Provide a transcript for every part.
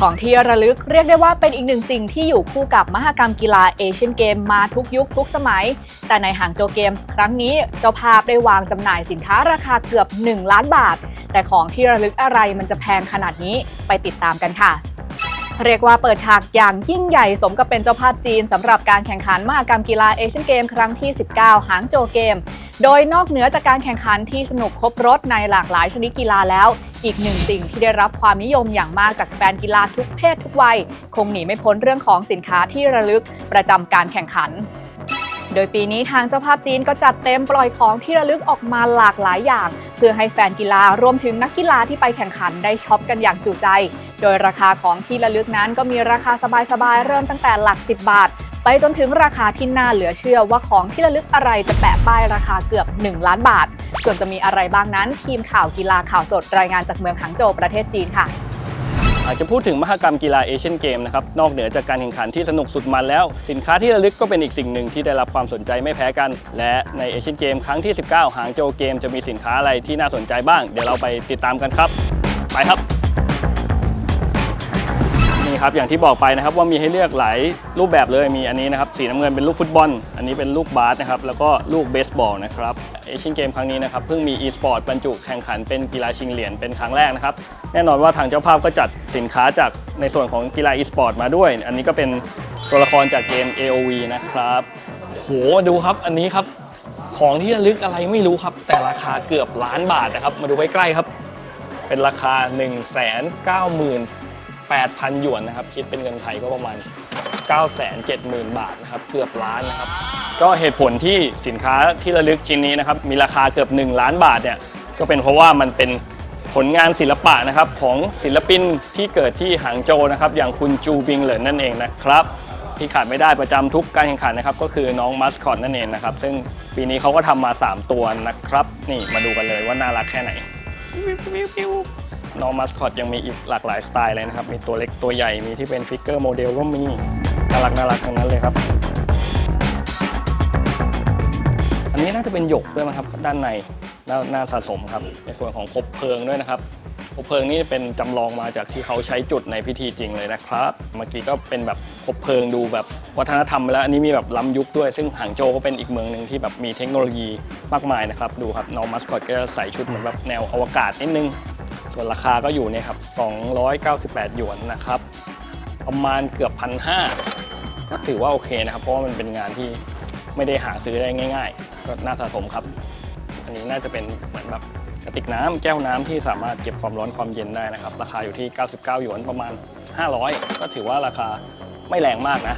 ของที่ระลึกเรียกได้ว่าเป็นอีกหนึ่งสิ่งที่อยู่คู่กับมหกรรมกีฬาเอเชียนเกมมาทุกยุคทุกสมัย แต่ในหางโจเกมส์ครั้งนี้เจ้าภาพได้วางจำหน่ายสินค้าราคาเกือบ 1 ล้านบาท แต่ของที่ระลึกอะไรมันจะแพงขนาดนี้ไปติดตามกันค่ะเรียกว่าเปิดฉากอย่างยิ่งใหญ่สมกับเป็นเจ้าภาพจีนสำหรับการแข่งขันมหกรรมกีฬาเอเชียนเกมครั้งที่ 19 หางโจเกม โดยนอกเหนือจากการแข่งขันที่สนุกครบรถในหลากหลายชนิดกีฬาแล้ว อีกหนึ่งสิ่งที่ได้รับความนิยมอย่างมากจากแฟนกีฬาทุกเพศทุกวัย คงหนีไม่พ้นเรื่องของสินค้าที่ระลึกประจำการแข่งขัน โดยปีนี้ทางเจ้าภาพจีนก็จัดเต็มปล่อยของที่ระลึกออกมาหลากหลายอย่าง เพื่อให้แฟนกีฬารวมถึงนักกีฬาที่ไปแข่งขันได้ช็อปกันอย่างจุใจ โดยราคาของที่ระลึกนั้นก็มีราคาสบายๆเริ่มตั้งแต่หลัก 10 บาท ไปจนถึงราคาที่น่าเหลือเชื่อว่าของที่ระลึกอะไรจะแปะป้ายราคาเกือบ 1 ล้านบาท ส่วนจะมีอะไรบ้างนั้น ทีมข่าวกีฬาข่าวสดรายงานจากเมืองหางโจวประเทศจีนค่ะ อาจจะพูดถึงมหกรรมกีฬาเอเชียนเกมนะครับนอกเหนือจากการแข่งขันที่สนุกสุดมันแล้ว สินค้าที่ระลึกก็เป็นอีกสิ่งหนึ่งที่ได้รับความสนใจไม่แพ้กัน และในเอเชียนเกมครั้งที่ 19 หางโจวเกมจะมีสินค้าอะไรที่น่าสนใจบ้าง เดี๋ยวเราไปติดตามกันครับ ไปครับ ครับอย่างที่บอกไปนะครับว่ามีให้เลือกหลายรูปแบบเลยมีอันนี้นะครับสีน้ำเงินเป็นลูกฟุตบอล อันนี้เป็นลูกบาสนะครับแล้วก็ลูกเบสบอลนะครับเอเชียนเกมครั้งนี้นะครับเพิ่งมี e-sport บรรจุแข่งขันเป็นกีฬาชิงเหรียญเป็นครั้งแรกนะครับแน่นอนว่าทางเจ้าภาพก็จัดสินค้าจากในส่วนของกีฬา e-sport มาด้วย อันนี้ก็เป็นตัวละครจากเกม AOV นะครับโหดูครับอันนี้ครับของที่ระลึกอะไรไม่รู้ครับ แต่ราคาเกือบล้านบาทนะครับ มาดูใกล้ๆครับ เป็นราคา 1 9 9 0 8,000 หยวนนะครับ คิดเป็นเงินไทยก็ประมาณ 970,000 บาทนะครับเกือบล้านนะครับ ก็เหตุผลที่สินค้าที่ระลึกชิ้นนี้นะครับมีราคาเกือบ 1 ล้านบาทเนี่ยก็เป็นเพราะว่ามันเป็นผลงานศิลปะนะครับของศิลปินที่เกิดที่หางโจวนะครับอย่างคุณจูบิงเหลินนั่นเองนะครับที่ขาดไม่ได้ประจำทุกการแข่งขันนะครับก็คือน้องมัสคอตนั่นเองนะครับซึ่งปีนี้เขาก็ทำมา 3 ตัวนะครับ นี่มาดูกันเลยว่าน่ารักแค่ไหน น้องมัสคอตยังมีอีกหลากหลายสไตล์เลยนะครับ มีตัวเล็กตัวใหญ่มีที่เป็นฟิกเกอร์โมเดลก็มีน่ารักน่ารักทั้งนั้นเลยครับ อันนี้น่าจะเป็นหยกด้วยมั้งครับด้านในน่าน่าสะสมครับ ในส่วนของคบเพลิงด้วยนะครับคบเพลิงนี่เป็นจำลองมาจากที่เขาใช้จุดในพิธีจริงเลยนะครับ เมื่อกี้ก็เป็นแบบคบเพลิงดูแบบวัฒนธรรมไปแล้ว อันนี้มีแบบล้ำยุคด้วย ซึ่งหางโจก็เป็นอีกเมืองหนึ่งที่แบบมีเทคโนโลยีมากมายนะครับ ดูครับน้องมัสคอตก็จะใส่ชุดเหมือนแบบแนวอวกาศนิดนึง ส่วนราคาก็อยู่เนี่ยครับ298 หยวนนะครับ ประมาณเกือบพันห้าก็ถือว่าโอเคนะครับ เพราะว่ามันเป็นงานที่ไม่ได้หาซื้อได้ง่าย ๆ ก็น่าสะสมครับ อันนี้น่าจะเป็นเหมือนแบบกระติกน้ำแก้วน้ำที่สามารถเก็บความร้อนความเย็นได้นะครับ ราคาอยู่ที่ 99 หยวนประมาณ 500 ก็ถือว่าราคาไม่แรงมากนะ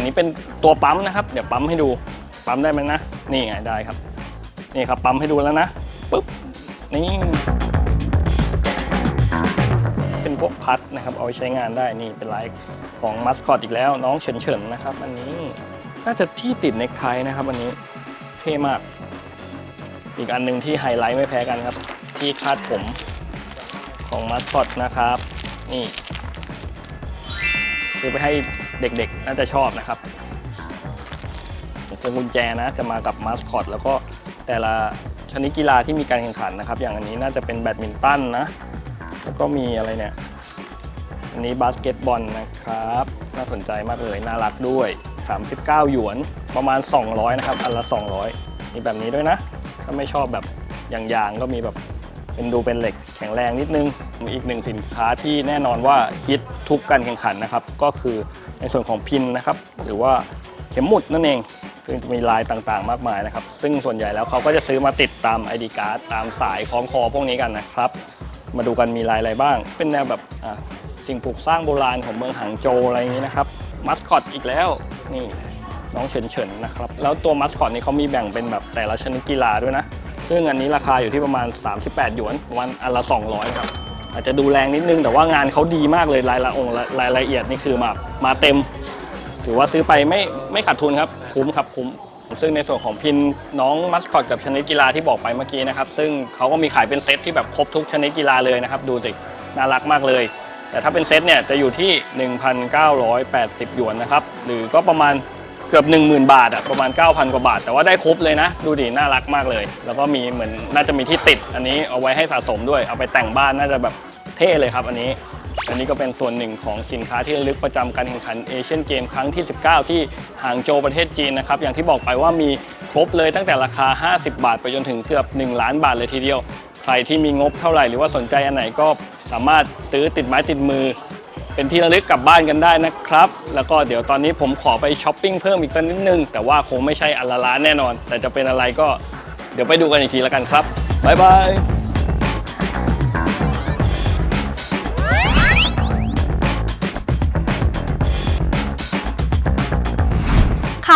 นนี้เป็นตัวปั๊มนะครับ เดี๋ยวปั๊มให้ดู ปั๊มได้ไหมนะ นี่ไงได้ครับ นี่ครับปั๊มให้ดูแล้วนะปึ๊บ นี่ เป็นพวกพัดนะครับ เอาไว้ใช้งานได้ นี่เป็นลายของมัสคอตอีกแล้ว น้องเฉินเฉินนะครับ อันนี้น่าจะที่ติดเน็กไทนะครับ อันนี้เท่มาก อีกอันหนึ่งที่ไฮไลท์ไม่แพ้กันครับ ที่คาดผมของมัสคอตนะครับ นี่ซื้อไปให้ เด็กๆ น่าจะชอบนะครับเป็นกุญแจนะจะมากับมาสคอตแล้วก็แต่ละชนิดกีฬาที่มีการแข่งขันนะครับ อย่างอันนี้น่าจะเป็นแบดมินตันนะ แล้วก็มีอะไรเนี่ย อันนี้บาสเกตบอลนะครับ น่าสนใจมากเลยน่ารักด้วย 39 หยวนประมาณ 200 นะครับ อันละ 200 มีแบบนี้ด้วยนะ ถ้าไม่ชอบแบบอย่างๆก็มีแบบเป็นดูเป็นเหล็กแข็งแรงนิดนึง มีอีกหนึ่งสินค้าที่แน่นอนว่าฮิตทุกการแข่งขันนะครับ ก็คือ ในส่วนของพินนะครับ หรือว่าเข็มหมุดนั่นเองซึ่งจะมีลายต่างๆ มากมายนะครับ ซึ่งส่วนใหญ่แล้วเขาก็จะซื้อมาติดตาม ID card ตามสายคล้องคอพวกนี้กันนะครับ มาดูกันมีลายอะไรบ้าง เป็นแนวแบบสิ่งปลูกสร้างโบราณของเมืองหางโจอะไรอย่างนี้นะครับมัสคอตอีกแล้วนี่น้องเฉินเฉินนะครับ แล้วตัวมัสคอตนี่เขามีแบ่งเป็นแบบแต่ละชนิดกีฬาด้วยนะ ซึ่งอันนี้ราคาอยู่ที่ประมาณ 38 หยวนประมาณอันละ 200 ครับ อาจจะดูแรงนิดนึง แต่ว่างานเขาดีมากเลยรายละองรายละเอียดนี่คือมามาเต็ม ถือว่าซื้อไปไม่ไม่ขาดทุนครับคุ้มครับคุ้มซึ่งในส่วนของพินน้องมัสคอตกับชนิดกีฬาที่บอกไปเมื่อกี้นะครับ ซึ่งเขาก็มีขายเป็นเซตที่แบบครบทุกชนิดกีฬาเลยนะครับ ดูสิน่ารักมากเลย แต่ถ้าเป็นเซตเนี่ยจะอยู่ที่ 1,980 หยวนนะครับ หรือก็ประมาณ เกือบ 10,000 บาทอะประมาณ 9,000 กว่าบาท แต่ว่าได้ครบเลยนะ ดูดิ น่ารักมากเลย แล้วก็มีเหมือนน่าจะมีที่ติด อันนี้เอาไว้ให้สะสมด้วย เอาไปแต่งบ้านน่าจะแบบเท่เลยครับอันนี้ อันนี้ก็เป็นส่วนหนึ่งของสินค้าที่ระลึกประจำการแข่งขันเอเชียนเกมครั้งที่ 19 ที่หางโจวประเทศจีนนะครับ อย่างที่บอกไปว่ามีครบเลยตั้งแต่ราคา 50 บาท ไปจนถึงเกือบ 1 ล้านบาทเลยทีเดียว ใครที่มีงบเท่าไหร่หรือว่าสนใจอันไหนก็สามารถซื้อติดไม้ติดมือ เป็นที่ระลึกกลับบ้านกันได้นะครับ แล้วก็เดี๋ยวตอนนี้ผมขอไปช้อปปิ้งเพิ่มอีกสักนิดนึง แต่ว่าคงไม่ใช่อัลาล้านแน่นอน แต่จะเป็นอะไรก็เดี๋ยวไปดูกันอีกทีแล้วกันครับบ๊ายบาย